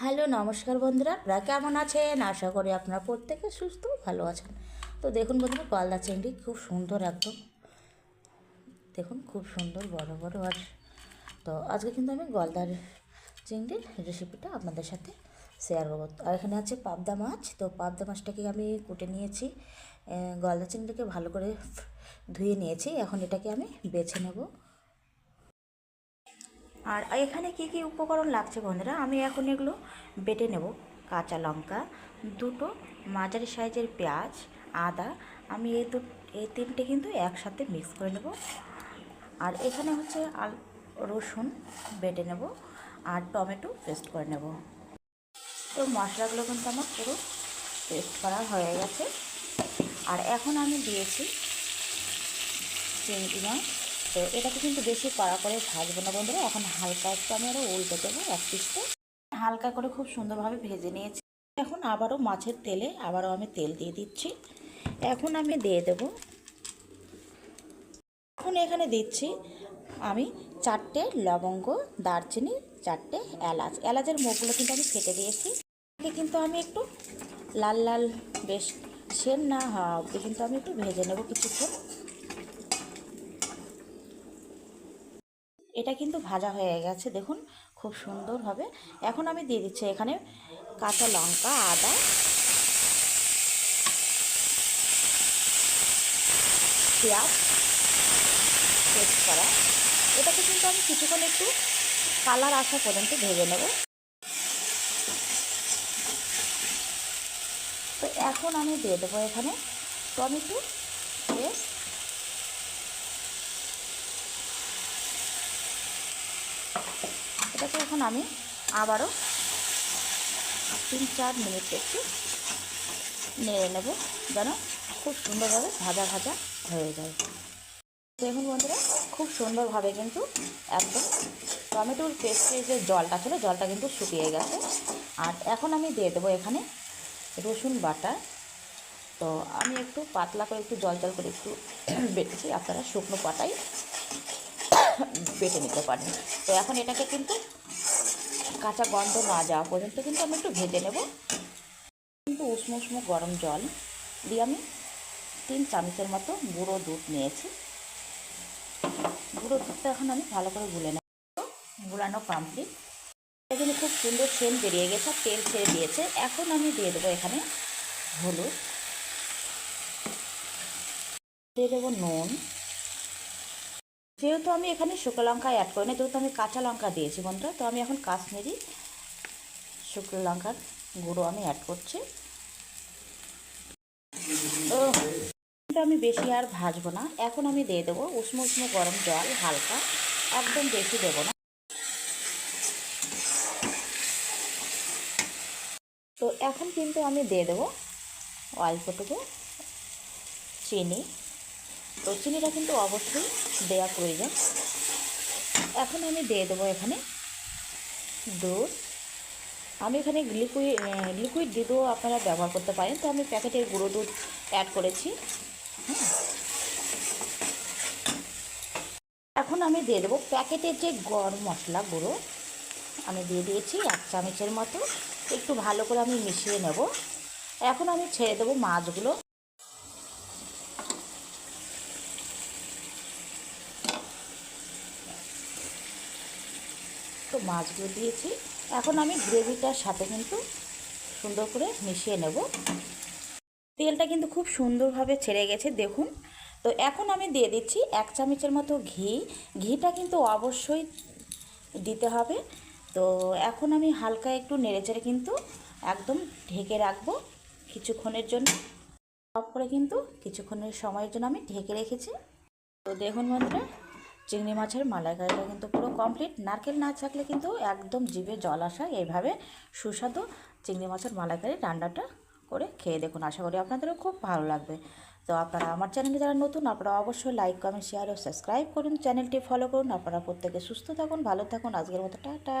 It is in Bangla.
হ্যালো, নমস্কার বন্ধুরা। আপনারা কেমন আছেন? আশা করি আপনারা প্রত্যেকে সুস্থ ভালো আছেন। তো দেখুন বন্ধুরা গলদা চিংড়ি খুব সুন্দর একদম। দেখুন, খুব সুন্দর, বড় বড় আর তো আজকে কিন্তু আমি গলদার চিংড়ির রেসিপিটা আপনাদের সাথে শেয়ার করব। আর এখানে আছে পাবদা মাছ। তো পাবদা মাছটাকে আমি কুটে নিয়েছি। গলদা চিংড়িকে ভালো করে ধুয়ে নিয়েছি। এখন এটাকে আমি বেছে নেব। আর এখানে কি কি উপকরণ লাগছে বন্ধুরা? আমি এখন এগুলো বেটে নেব। কাঁচা লঙ্কা, দুটো মাঝারি সাইজের পেঁয়াজ, আদা। আমি এই দু, এই তিনটে কিন্তু একসাথে মিক্স করে নেব। আর এখানে হচ্ছে আল, রসুন বেটে নেব আর টমেটো পেস্ট করে নেব। তো মশলাগুলো কিন্তু আমার পুরো পেস্ট করা হয়ে গেছে। আর এখন আমি দিয়েছি চিংড়ি মাছ। তো এটাকে কিন্তু বেশি কড়া করে ভাজবো না বন্ধুরা। এখন হালকা একটু আমি আরও উল্টে দেবো এক পিসটা হালকা করে খুব সুন্দরভাবে ভেজে নিয়েছি। এখন আবারও মাছের তেলে আবারও আমি তেল দিয়ে দিচ্ছি। এখন আমি দিয়ে দেব। এখন এখানে দিচ্ছি আমি চারটে লবঙ্গ, দারচিনি, চারটে এলাচ। এলাচের মুখগুলো কিন্তু আমি ফেটে দিয়েছি। কিন্তু আমি একটু লাল লাল, বেশ সেন না হওয়া অবধি কিন্তু আমি একটু ভেজে নেব কিছুক্ষণ। এটা কিন্তু ভাজা হয়ে গেছে, দেখুন, খুব সুন্দরভাবে এখন আমি দিয়ে দিচ্ছি এখানে কাঁচা লঙ্কা, আদা। পেঁয়াজ পেস্ট করা এটাকে কিন্তু আমি কিছুক্ষণ একটু কালার আসা পর্যন্ত ভেজে নেব। তো এখন আমি দিয়ে দেবো এখানে টমেটো, পেস্ট এটাকে এখন আমি আবারও তিন চার মিনিট একটু নেড়ে নেব যেন খুব সুন্দরভাবে ভাজা ভাজা হয়ে যায়। দেখুন বন্ধুরা, খুব সুন্দরভাবে কিন্তু একদম টমেটোর পেস্টের যে জলটা ছিল, জলটা কিন্তু শুকিয়ে গেছে। আর এখন আমি দিয়ে দেবো এখানে রসুন বাটা। তো আমি একটু পাতলা করে একটু জল জল করে একটু বেটেছি, আপনারা শুকনো পাটাই বেটে নিতে পারেন। তো এখন এটাকে কিন্তু কাঁচা গন্ধ না যাওয়া পর্যন্ত কিন্তু আমি একটু ভেজে নেব। কিন্তু উষ্ণ উষ্ণ গরম জল দিয়ে আমি তিন চামচের মতো গুঁড়ো দুধ নিয়েছি। গুঁড়ো দুধটা এখন আমি ভালো করে গুলে নেব। গুলানো কমপ্লিট এখানে খুব সুন্দর সেন বেরিয়ে গেছে তেল ছেড়ে দিয়েছে। এখন আমি দিয়ে দেবো এখানে হলুদ। দিয়ে দেবো নুন। যেহেতু আমি এখানে শুকনো লঙ্কা অ্যাড করি না যেহেতু আমি কাঁচা লঙ্কা দিয়েছি বন্ধুরা, তো আমি এখন কাশ্মীরি শুকনো লঙ্কার গুঁড়ো আমি অ্যাড করছি। তো আমি বেশি আর ভাজবো না। এখন আমি দিয়ে দেবো উষ্ণ উষ্ণ গরম জল, হালকা, একদম বেশি দেবো না। তো এখন কিন্তু আমি দিয়ে দেবো অল্পটুকু চিনি। তো চিনিটা কিন্তু অবশ্যই দেওয়া প্রয়োজন। এখন আমি দিয়ে দেবো এখানে দুধ। আমি এখানে লিকুইড লিকুইড দুধও আপনারা ব্যবহার করতে পারেন। তো আমি প্যাকেটের গুঁড়ো দুধ অ্যাড করেছি। এখন আমি দিয়ে দেবো প্যাকেটের যে গরম মশলা গুঁড়ো, আমি দিয়ে দিয়েছি এক চামচের মতো। একটু ভালো করে আমি মিশিয়ে নেব। এখন আমি ছেড়ে দেবো মাছগুলো। তো মাছগুলো দিয়েছি। এখন আমি গ্রেভিটার সাথে কিন্তু সুন্দর করে মিশিয়ে নেব। তেলটা কিন্তু খুব সুন্দরভাবে ছেড়ে গেছে, দেখুন। তো এখন আমি দিয়ে দিচ্ছি এক চামচের মতো ঘি। ঘিটা কিন্তু অবশ্যই দিতে হবে। তো এখন আমি হালকা একটু নেড়েচেড়ে কিন্তু একদম ঢেকে রাখব কিছুক্ষণের জন্য। অফ করে কিন্তু কিছুক্ষণের সময়ের জন্য আমি ঢেকে রেখেছি। তো দেখুন বন্ধুরা চিংড়ি মাছের মালাইকারিটা কিন্তু পুরো কমপ্লিট নারকেল না থাকলে কিন্তু একদম জিভে জল আসা, এইভাবে সুস্বাদু চিংড়ি মাছের মালাইকারি রান্নাটা করে খেয়ে দেখুন। আশা করি আপনাদেরও খুব ভালো লাগবে। তো আপনারা আমার চ্যানেলে যারা নতুন, আপনারা অবশ্যই লাইক কমেন্ট শেয়ার ও সাবস্ক্রাইব করুন। চ্যানেলটি ফলো করুন। আপনারা প্রত্যেকে সুস্থ থাকুন, ভালো থাকুন। আজকের মতো টাটা।